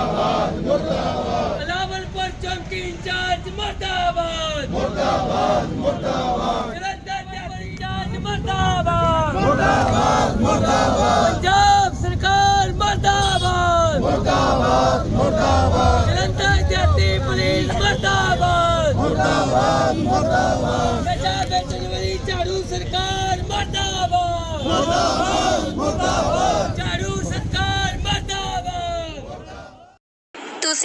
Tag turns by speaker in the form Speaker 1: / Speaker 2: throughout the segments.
Speaker 1: मुर्दाबाद मुर्दाबाद अलावल पर चौकी इंचार्ज मुर्दाबाद मुर्दाबाद मुर्दाबाद इंचार्ज मुर्दाबाद मुर्दाबाद मुर्दाबाद पंजाब सरकार मुर्दाबाद मुर्दाबाद मुर्दाबाद जलंधर जाति पुलिस मुर्दाबाद मुर्दाबाद मुर्दाबाद पंजाब जनवरी चालू सरकार मुर्दाबाद मुर्दाबाद मुर्दाबाद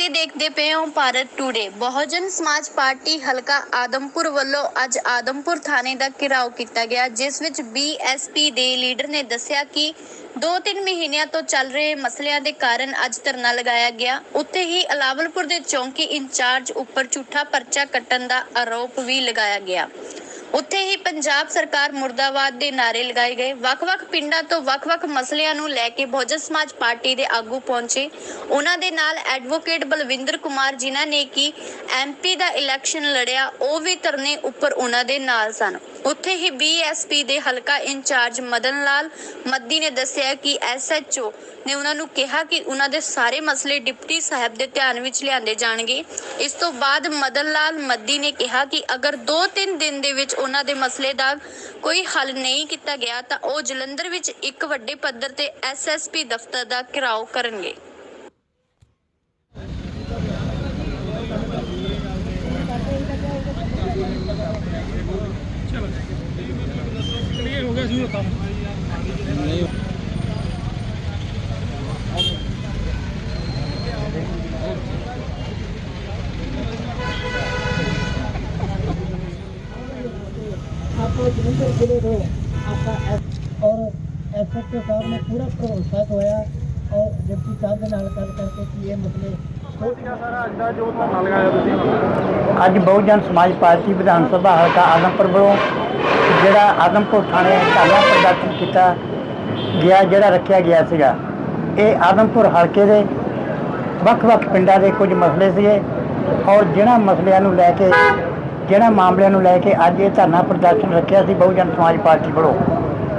Speaker 2: ਤੁਸੀਂ ਦੇਖਦੇ ਪਏ ਹੋ ਭਾਰਤ ਟੂਡੇ। ਬਹੁਜਨ ਸਮਾਜ ਪਾਰਟੀ ਹਲਕਾ ਆਦਮਪੁਰ ਵੱਲੋਂ ਅੱਜ ਆਦਮਪੁਰ ਥਾਣੇ ਦਾ ਘਿਰਾਓ ਕੀਤਾ ਗਿਆ, ਜਿਸ ਵਿੱਚ ਬੀਐਸਪੀ ਦੇ ਲੀਡਰ ਨੇ ਦੱਸਿਆ ਕਿ 2-3 ਮਹੀਨਿਆਂ ਤੋਂ ਚੱਲ ਰਹੇ ਮਸਲਿਆਂ ਦੇ ਕਾਰਨ ਅੱਜ ਧਰਨਾ ਲਗਾਇਆ ਗਿਆ। ਉੱਥੇ ਹੀ ਅਲਾਵਲਪੁਰ ਦੇ ਚੌਂਕੀ ਇੰਚਾਰਜ ਉੱਪਰ ਝੂਠਾ ਪਰਚਾ ਕੱਟਣ ਦਾ ਆਰੋਪ ਵੀ ਲਗਾਇਆ ਗਿਆ। ਉੱਥੇ ਹੀ ਪੰਜਾਬ ਸਰਕਾਰ ਮੁਰਦਾਬਾਦ ਦੇ ਨਾਰੇ ਲਗਾਏ ਗਏ। ਵੱਖ-ਵੱਖ ਪਿੰਡਾਂ ਤੋਂ ਵੱਖ-ਵੱਖ ਮਸਲਿਆਂ ਨੂੰ ਲੈ ਕੇ ਬਹੁਜਨ ਸਮਾਜ ਪਾਰਟੀ ਦੇ ਆਗੂ ਪਹੁੰਚੇ। ਉਹਨਾਂ ਦੇ ਨਾਲ ਐਡਵੋਕੇਟ ਬਲਵਿੰਦਰ ਕੁਮਾਰ ਜਿਨ੍ਹਾਂ ਨੇ ਕਿ ਐਮਪੀ ਦਾ ਇਲੈਕਸ਼ਨ ਲੜਿਆ, ਉਹ ਵੀ ਧਰਨੇ ਉੱਪਰ ਉਹਨਾਂ ਦੇ ਨਾਲ ਸਨ। ਉੱਥੇ ਹੀ ਬੀਐਸਪੀ ਦੇ ਹਲਕਾ ਇੰਚਾਰਜ ਮਦਨ ਲਾਲ ਮੱਦੀ ਨੇ ਦੱਸਿਆ ਕਿ ਐਸਐਚਓ ਨੇ ਉਹਨਾਂ ਨੂੰ ਕਿਹਾ ਕਿ ਉਹਨਾਂ ਦੇ ਸਾਰੇ ਮਸਲੇ ਡਿਪਟੀ ਸਾਹਿਬ ਦੇ ਧਿਆਨ ਵਿੱਚ ਲਿਆਂਦੇ ਜਾਣਗੇ। ਇਸ ਤੋਂ ਬਾਅਦ ਮਦਨ ਲਾਲ ਮੱਦੀ ਨੇ ਕਿਹਾ ਕਿ ਅਗਰ 2-3 ਦਿਨ ਦੇ ਵਿੱਚ ਉਹਨਾਂ ਦੇ ਮਸਲੇ ਦਾ ਕੋਈ ਹੱਲ ਨਹੀਂ ਕੀਤਾ ਗਿਆ, ਤਾਂ ਉਹ ਜਲੰਧਰ ਵਿੱਚ ਇੱਕ ਵੱਡੇ ਪੱਧਰ ਤੇ ਐਸਐਸਪੀ ਦਫ਼ਤਰ ਦਾ ਘਿਰਾਓ ਕਰਨਗੇ।
Speaker 3: आपको जलंधर जिले को आपका एस और एस एच ओ साहब ने पूरा भरोसा होया और डिप्टी साहब ਦੇ ਨਾਲ ਗੱਲ ਕਰਕੇ ਕਿ ਇਹ ਮਸਲੇ ਅੱਜ ਅੱਜ ਬਹੁਜਨ ਸਮਾਜ ਪਾਰਟੀ ਵਿਧਾਨ ਸਭਾ ਹਲਕਾ ਆਦਮਪੁਰ ਵੱਲੋਂ ਜਿਹੜਾ ਆਦਮਪੁਰ ਥਾਣੇ ਧਰਨਾ ਪ੍ਰਦਰਸ਼ਨ ਕੀਤਾ ਗਿਆ, ਜਿਹੜਾ ਰੱਖਿਆ ਗਿਆ ਸੀਗਾ। ਇਹ ਆਦਮਪੁਰ ਹਲਕੇ ਦੇ ਵੱਖ-ਵੱਖ ਪਿੰਡਾਂ ਦੇ ਕੁਝ ਮਸਲੇ ਸੀਗੇ ਔਰ ਜਿਹਨਾਂ ਮਸਲਿਆਂ ਨੂੰ ਲੈ ਕੇ ਜਿਹੜਾ ਮਾਮਲਿਆਂ ਨੂੰ ਲੈ ਕੇ ਅੱਜ ਇਹ ਧਰਨਾ ਪ੍ਰਦਰਸ਼ਨ ਰੱਖਿਆ ਸੀ ਬਹੁਜਨ ਸਮਾਜ ਪਾਰਟੀ ਵੱਲੋਂ।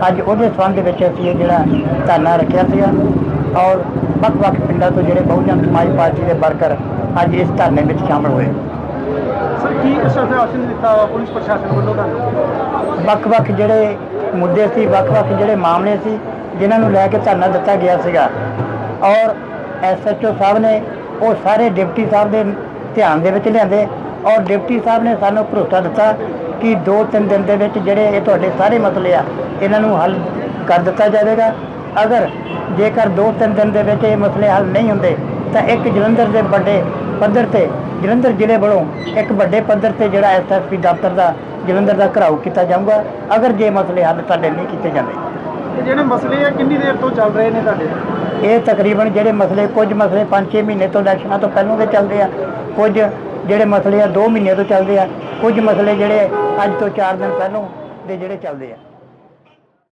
Speaker 3: ਅੱਜ ਉਹਦੇ ਸੰਬੰਧ ਵਿੱਚ ਅਸੀਂ ਇਹ ਜਿਹੜਾ ਧਰਨਾ ਰੱਖਿਆ ਸੀਗਾ ਔਰ ਵੱਖ-ਵੱਖ ਪਿੰਡਾਂ ਤੋਂ ਜਿਹੜੇ ਬਹੁਜਨ ਸਮਾਜ ਪਾਰਟੀ ਦੇ ਵਰਕਰ ਅੱਜ ਇਸ ਧਰਨੇ ਵਿੱਚ ਸ਼ਾਮਲ ਹੋਏ।
Speaker 4: ਸਰ, ਕੀ ਅਸ਼ਵਾਸਨ ਦਿੱਤਾ, ਪੁਲਿਸ ਪ੍ਰਸ਼ਾਸਨ ਵੱਲੋਂ ਤੁਹਾਨੂੰ?
Speaker 3: ਵੱਖ-ਵੱਖ ਜਿਹੜੇ ਮੁੱਦੇ ਸੀ, ਵੱਖ-ਵੱਖ ਜਿਹੜੇ ਮਾਮਲੇ ਸੀ, ਜਿਨ੍ਹਾਂ ਨੂੰ ਲੈ ਕੇ ਧਰਨਾ ਦਿੱਤਾ ਗਿਆ ਸੀਗਾ। ਔਰ ਐਸਐਚਓ ਸਾਹਿਬ ਨੇ ਉਹ ਸਾਰੇ ਡਿਪਟੀ ਸਾਹਿਬ ਦੇ ਧਿਆਨ ਦੇ ਵਿੱਚ ਲਿਆਂਦੇ ਔਰ ਡਿਪਟੀ ਸਾਹਿਬ ਨੇ ਸਾਨੂੰ ਭਰੋਸਾ ਦਿੱਤਾ ਕਿ 2-3 ਦਿਨ ਦੇ ਵਿੱਚ ਜਿਹੜੇ ਇਹ ਤੁਹਾਡੇ ਸਾਰੇ ਮਸਲੇ ਆ, ਇਹਨਾਂ ਨੂੰ ਹੱਲ ਕਰ ਦਿੱਤਾ ਜਾਵੇਗਾ। ਅਗਰ ਜੇਕਰ 2-3 ਦਿਨ ਦੇ ਵਿੱਚ ਇਹ ਮਸਲੇ ਹੱਲ ਨਹੀਂ ਹੁੰਦੇ, ਤਾਂ ਇੱਕ ਜਲੰਧਰ ਦੇ ਵੱਡੇ ਪੱਧਰ ਤੇ ਜਲੰਧਰ ਜ਼ਿਲ੍ਹੇ ਵੱਲੋਂ ਇੱਕ ਵੱਡੇ ਪੱਧਰ ਤੇ ਜਿਹੜਾ ਐਸਐਸਪੀ ਦਫ਼ਤਰ ਦਾ ਜਲੰਧਰ ਦਾ ਘਰਾਓ ਕੀਤਾ ਜਾਊਗਾ। ਅਗਰ ਜੇ ਮਸਲੇ ਹੱਲ ਸਾਡੇ ਨਹੀਂ ਕੀਤੇ ਜਾਂਦੇ।
Speaker 4: ਜਿਹੜੇ ਮਸਲੇ ਆ ਕਿੰਨੀ ਦੇਰ ਤੋਂ ਚੱਲ ਰਹੇ ਨੇ ਤੁਹਾਡੇ?
Speaker 3: ਇਹ ਤਕਰੀਬਨ ਜਿਹੜੇ ਮਸਲੇ ਕੁਝ ਮਸਲੇ 5-6 ਮਹੀਨੇ ਤੋਂ ਇਲੈਕਸ਼ਨਾਂ ਤੋਂ ਪਹਿਲਾਂ ਦੇ ਚੱਲਦੇ ਆ। ਕੁਝ ਜਿਹੜੇ ਮਸਲੇ ਆ 2 ਮਹੀਨੇ ਤੋਂ ਚੱਲਦੇ ਆ। ਕੁਝ ਮਸਲੇ ਜਿਹੜੇ ਅੱਜ ਤੋਂ 4 ਦਿਨ ਪਹਿਲਾਂ ਦੇ ਜਿਹੜੇ ਚੱਲਦੇ ਆ।